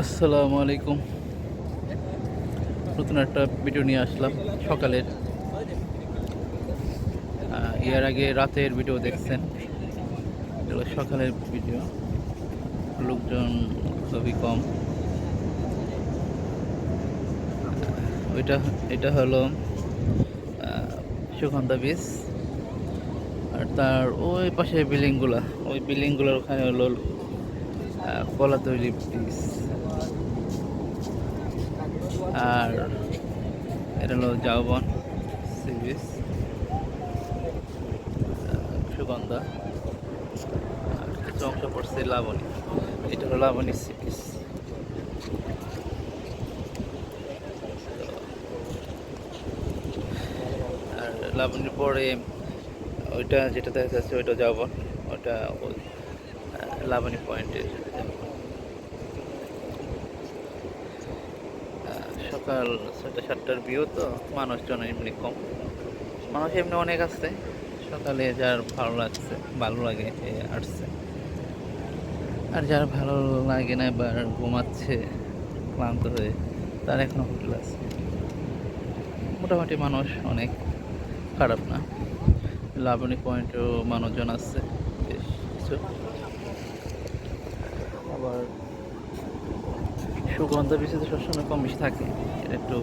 আসসালামু আলাইকুম। নতুন একটা ভিডিও নিয়ে আসলাম সকালের। এর আগে রাতের ভিডিও দেখছেন। এগুলো সকালের ভিডিও লোকজন খুবই কম। ওইটা, এটা হলো সুগন্ধা বীজ আর তার ওই পাশে বিল্ডিংগুলা ওই বিল্ডিংগুলোর ওখানে হলো কলা তৈরি বীজ আর এটা হলো জাউবন সি বিচ সুগন্ধা। আর কিছু অংশ পড়ছে লাবণী। এটা হলো লাবণী সি বিচ আর লাবণীর পরে ওইটা যেটা দেখা যাচ্ছে ওইটা যাবন ওটা ওই আহ, লাবণী পয়েন্টের সকাল ছয়টা সাতটার ভিউ তো মানুষজন এমনি কম। মানুষ এমনি অনেক আছে। সকালে যার ভালো লাগছে, ভালো লাগে আসছে। আর যার ভালো লাগে না বা ঘুমাচ্ছে, ক্লান্ত হয়ে, তার এখনও হোটেল আছে। মোটামুটি মানুষ অনেক খারাপ না। লাবণী পয়েন্টেও মানুষজন আসছে বেশ কিছু। আবার সুগন্ধ বেশি তো সবসময় কম বেশি থাকে। এটা একটু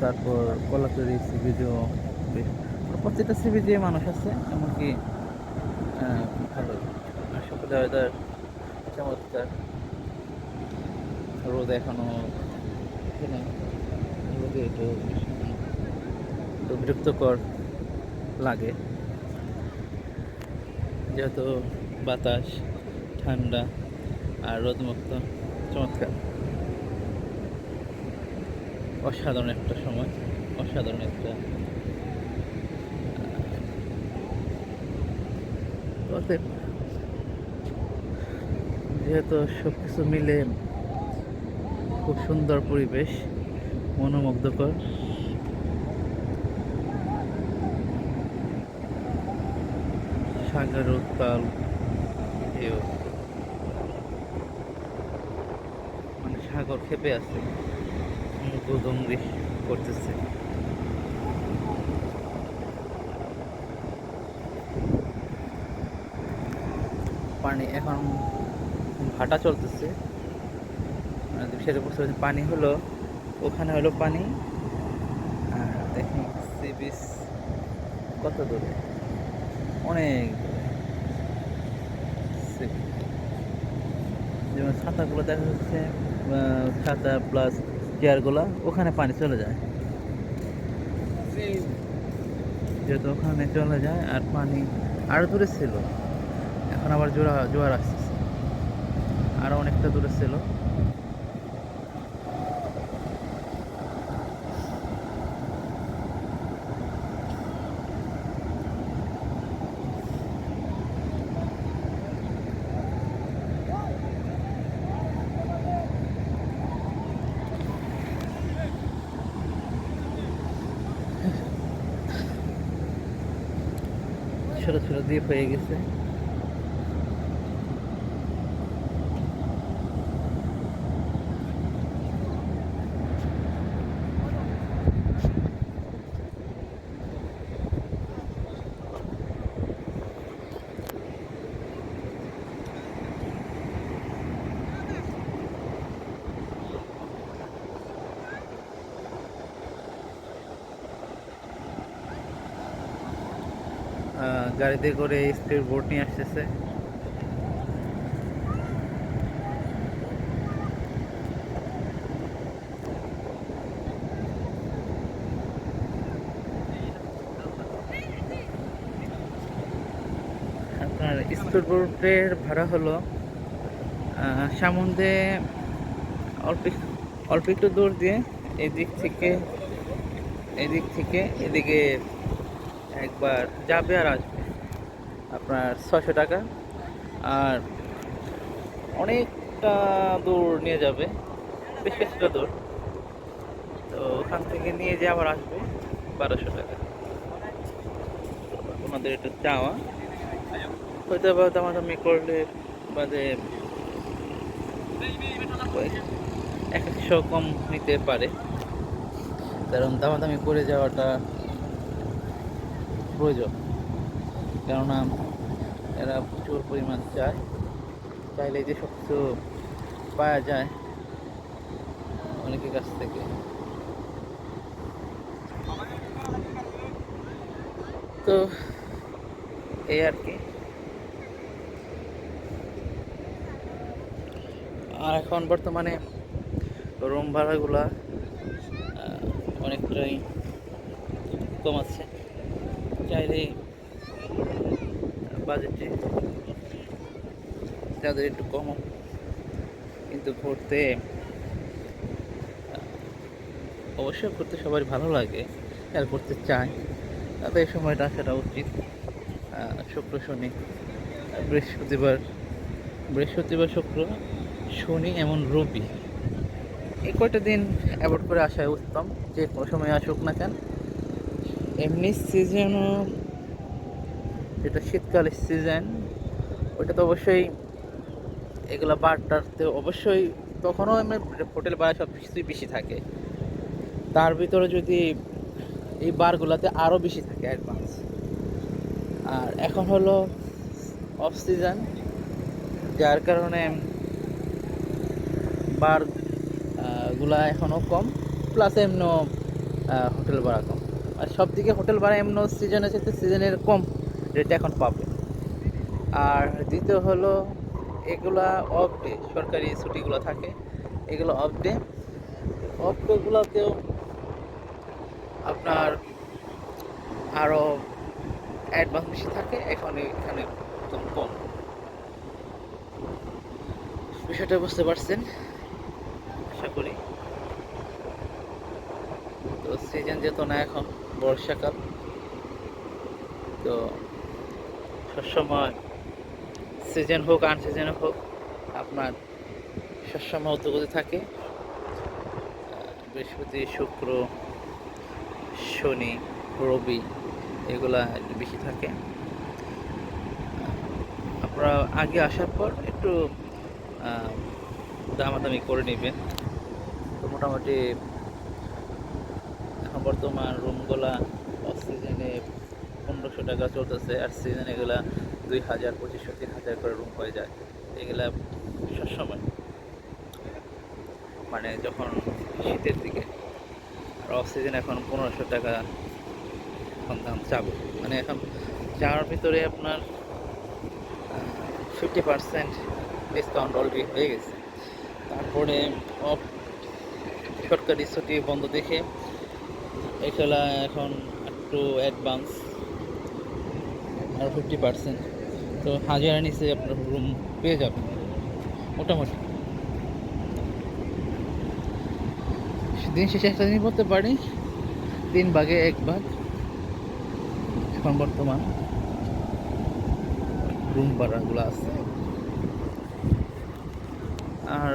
তারপর কলাতলি সিবিজও বেশ প্রত্যেকটা সিবিজে মানুষ আছে, এমনকি ভালো। সকালে ওয়েদার চমৎকার। রোদ এখনও রোদে একটু বিরক্তকর লাগে। যেহেতু বাতাস, ঠান্ডা আর রোদমুক্ত, চমৎকার। অসাধারণ একটা সময়, অসাধারণ একটা যেহেতু সব কিছু মিলে খুব সুন্দর পরিবেশ, মনোমুগ্ধকর। সাগর উত্তাল ঢেউ মানে সাগর খেপে আছে। গুদঙ্গি করতেছে। পানি এখন ভাটা চলতেছে। সেটা বুঝতে পারছি পানি হলো, ওখানে হলো পানি। আর দেখুন, সি বিচ কত দূরে? অনেক। যেমন ছাতাগুলো দেখা যাচ্ছে ছাতা প্লাস চেয়ারগুলো ওখানে পানি চলে যায়। যেহেতু ওখানে চলে যায় আর পানি আরও দূরে ছিল। এখন আবার জোড়া জোয়ার আসছে আরও অনেকটা দূরে ছিল ছোট ছোট দ্বীপ হয়ে গেছে। গাড়িতে করে স্পিড বোট নিয়ে আসতেছে। আপনার স্পিড বোটের ভাড়া হলো সামুদ্রে অল্প অল্প একটু দূর দিয়ে এদিক থেকে এদিক থেকে এদিকে একবার যাবে আর আসবে। আপনার ছশো টাকা। আর অনেকটা দূর নিয়ে যাবে। বেশ কিছুটা দূর। তো ওখান থেকে নিয়ে যে আবার আসবে বারোশো টাকা। আমাদের এটা চাওয়া। হয়তো বা দামাদামি করলে বাদে একশো কম নিতে পারে। কারণ দামাদামি করে যাওয়াটা প্রয়োজন। কেননা এরা প্রচুর পরিমাণ চায়। চাইলে যে সব কিছু পাওয়া যায় অনেকের কাছ থেকে। তো এই আর কি। আর এখন বর্তমানে রুম ভাড়াগুলা অনেকটাই কম আছে। চাইলে বাজেটে একটু কম কিন্তু ঘুরতে অবশ্যই ঘুরতে সবার ভালো লাগে আর করতে চায়। তাদের এই সময়টা আসাটা উচিত। শুক্র, শনি, বৃহস্পতিবার বৃহস্পতিবার, শুক্র, শনি এমন রবি। এই কয়টা দিন অ্যাভয়েড করে আসাই উত্তম। যে কোনো সময় আসুক না কেন। এমনি সিজনও যেটা শীতকালের সিজন ওইটা তো অবশ্যই এগুলো বারটাতে অবশ্যই তখনও এমনি হোটেল ভাড়া সব কিছুই বেশি থাকে। তার ভিতরে যদি এই বারগুলোতে আরও বেশি থাকে অ্যাডভান্স আর এখন হলো অফ সিজন যার কারণে বারগুলা এখনও কম প্লাস এমনও হোটেল ভাড়া কম। আর সব দিকে হোটেল ভাড়া এমন সিজন আছে তো সিজনের কম রেট এখন পাবে। আর দ্বিতীয় হলো, এগুলা অফ ডে সরকারি ছুটিগুলো থাকে, এগুলো অফ ডে অফ ডেগুলোতেও আপনার আরও অ্যাডভান্স বেশি থাকে এখানে এখানে একদম কম। বিষয়টা বুঝতে পারছেন? আশা করি। তো সিজন যেত না এখন। বর্ষাকাল। তো সবসময় সিজন হোক আন সিজন হোক, আপনার সবসময় উদ্যোগতি থাকে। বৃহস্পতি, শুক্র, শনি, রবি এগুলা একটু বেশি থাকে। আপনারা আগে আসার পর একটু দামাদামি করে নেবেন। তো মোটামুটি বর্তমান রুমগুলা অফ সিজনে পনেরোশো টাকা চলতেছে, আর সিজনে এগুলা দুই হাজার, পঁচিশশো, তিন হাজার করে রুম হয়ে যায়। এগুলা সবসময়। মানে যখন শীতের দিকে, আর অফ সিজন এখন পনেরোশো টাকা এখন দাম চাবে। মানে এখন চার ভিতরে আপনার ফিফটি পার্সেন্ট ডিসকাউন্ট অলরেডি হয়ে গেছে। তারপরে সরকারি ছুটি বন্ধ দেখে এই খেলা এখন একটু অ্যাডভান্স আর ফিফটি পার্সেন্ট তো হাজার নিচে আপনার রুম পেয়ে যাবেন, মোটামুটি। দিন শেষে একটা জিনিস বলতে পারি, তিন ভাগে এক ভাগ এখন বর্তমান রুম ভাড়াগুলো আছে। আর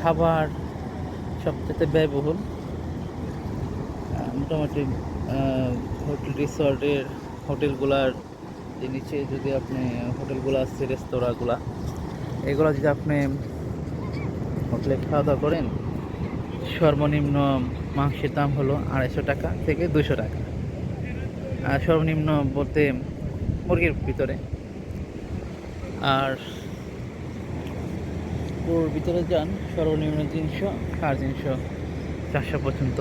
খাবার সবচেয়ে ব্যয়বহুল? মোটামুটি হোটেল রিসর্টের হোটেলগুলার যে নিচে যদি আপনি হোটেলগুলো আছে রেস্তোরাঁগুলা এগুলো যদি আপনি হোটেলে খাওয়া দাওয়া করেন, সর্বনিম্ন মাংসের দাম হলো আড়াইশো টাকা থেকে দুশো টাকা। আর সর্বনিম্ন বলতে মুরগির ভিতরে। আর ওর ভিতরে যান, সর্বনিম্ন তিনশো, সাড়ে তিনশো, চারশো পর্যন্ত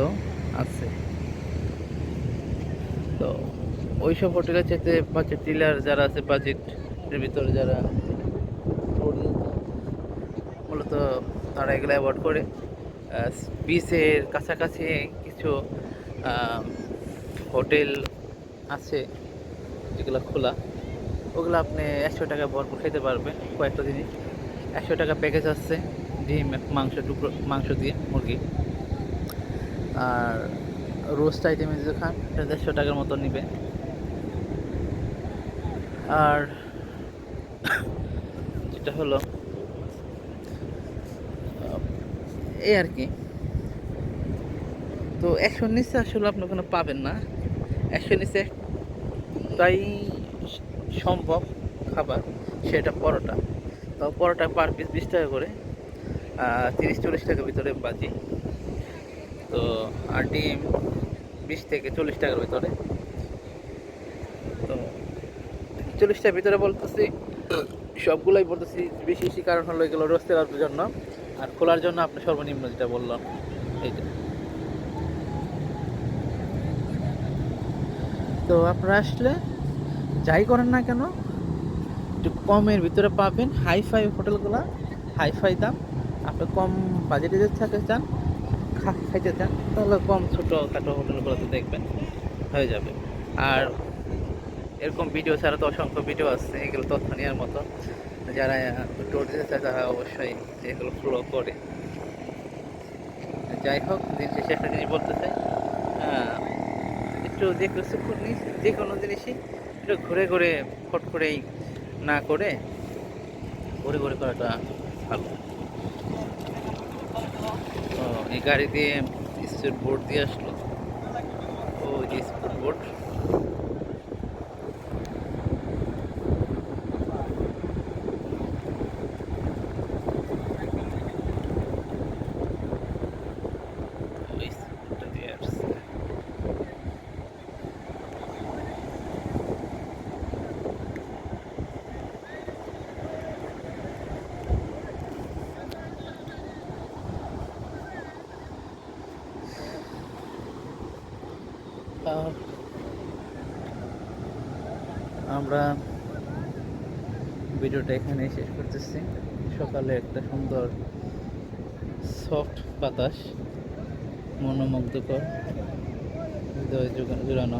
আছে। তো ওইসব হোটেলের চাইতে বাজেট ডিলার যারা আছে বাজেটের ভিতরে যারা মূলত তারা এগুলো অ্যাভয়েড করে। বিচের কাছাকাছি কিছু হোটেল আছে যেগুলো খোলা। ওগুলো আপনি একশো টাকা ভরপুর খেতে পারবেন কয়েকটা জিনিস। একশো টাকা প্যাকেজ আসছে, ডিম, মাংস, টুকরো, মাংস দিয়ে, মুরগি। আর রোস্ট আইটেমে যদি খান সেটা দেড়শো টাকার মতো নিবে। আর যেটা হলো এই আর কি। তো একশোর নিচে আসলে আপনি কোনো পাবেন না। একশোর নিচে সস্তাই সম্ভব খাবার, সেটা পরোটা। তো পরোটা পার পিস বিশ টাকা করে তিরিশ চল্লিশ টাকার ভিতরে বাজি। তো আর ডিম বিশ থেকে চল্লিশ টাকার ভিতরে। তো চল্লিশ টাকার ভিতরে বলতেছি, সবগুলোই বলতেছি, বেশি বেশি কারণ হলো এগুলো রোস্টের জন্য। আর খোলার জন্য আপনি সর্বনিম্ন যেটা বললাম, এইটা। তো আপনারা আসলে যাই করেন না কেন একটু কমের ভিতরে পাবেন। হাইফাই হোটেলগুলো হাইফাই দাম। আপনি কম বাজেটে যদি থাকতে চান খাইতে চান, তাহলে কম ছোটো খাটো হোটেলগুলোতে দেখবেন, হয়ে যাবে। আর এরকম ভিডিও ছাড়া তো অসংখ্য ভিডিও আছে, এগুলো তথ্য নেওয়ার মতো। যারা টোর দিতে চায়, তারা অবশ্যই এগুলো ফলো করে। যাই হোক, দিন শেষে একটা জিনিস বলতে চাই। একটু কিছু যে কোনো জিনিসই একটু ঘুরে ঘুরে, ফট করেই না করে ঘুরে ঘুরে করাটা ভালো। তো এই গাড়ি দিয়ে স্পিড বোর্ড দিয়ে আসলো। ও যে স্পিড বোর্ড ওই স্পিডটা দিয়ে আসছে আর আমরা ভিডিওটা এখানে শেষ করতেছি। সকালে একটা সুন্দর সফট বাতাস মনোমুগ্ধকর হৃদয় জোড়ানো।